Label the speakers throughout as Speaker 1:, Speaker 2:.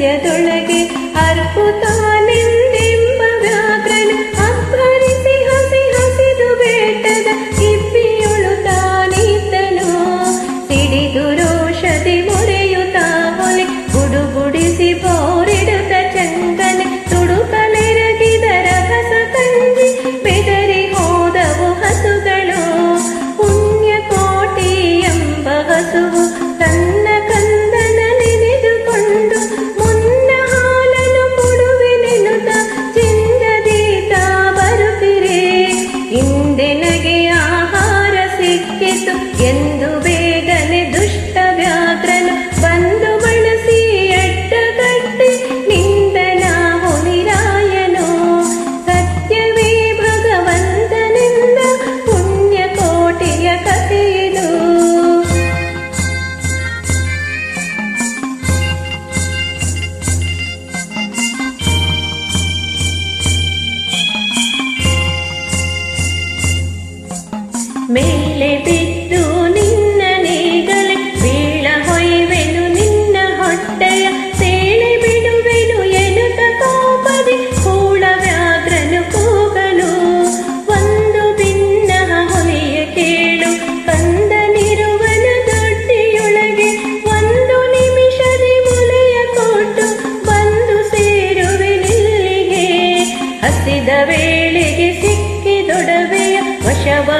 Speaker 1: ಸತ್ಯದೊಳಗೆ ಅರ್ಪುತಾಯ ಮೇಲೆ ಬಿದ್ದು ನಿನ್ನ ನೇಗಲೆ ಬೀಳ ಹೊಯ್ವೆನು ನಿನ್ನ ಹೊಟ್ಟೆಯ ಸೇಳೆ, ಬಿಡುವೆನು ಎನ್ನುತ್ತ ಕೋಪದಿ, ಕೂಳ ವ್ಯಾಘ್ರನು ಕೂಗಲು ಒಂದು ಭಿನ್ನ ಹೊಯ್ಯ ಕೇಳು ಕಂದನಿರುವನ ದೊಡ್ಡಿಯೊಳಗೆ ಒಂದು ನಿಮಿಷದಿ ಮುಲೆಯ ಕೊಟ್ಟು, ಬಂದು ಸೇರುವೆ ನಿಲ್ಲಿಗೆ. ಹಸಿದ ವೇಳೆಗೆ ವಶವ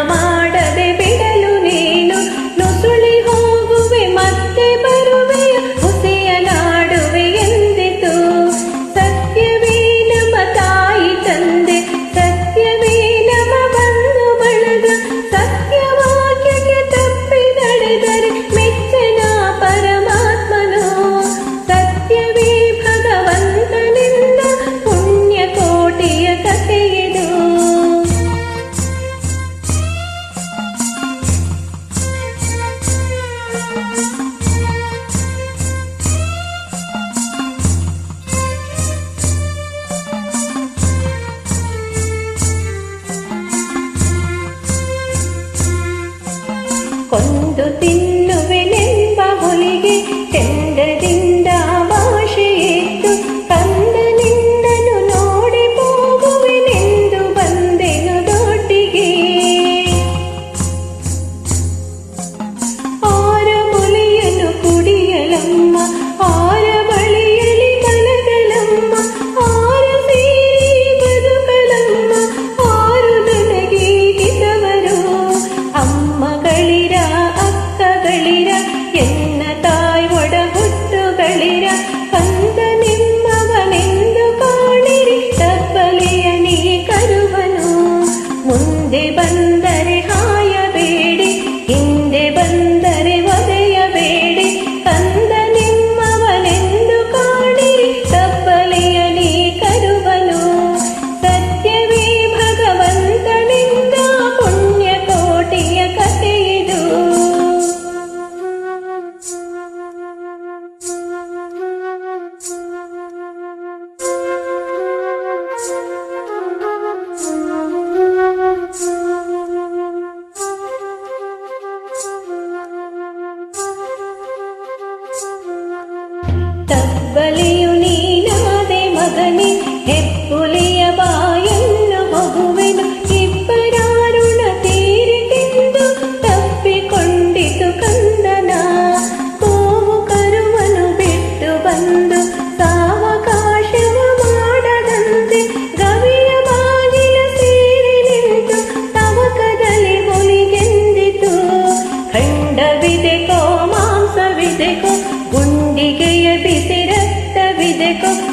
Speaker 1: secos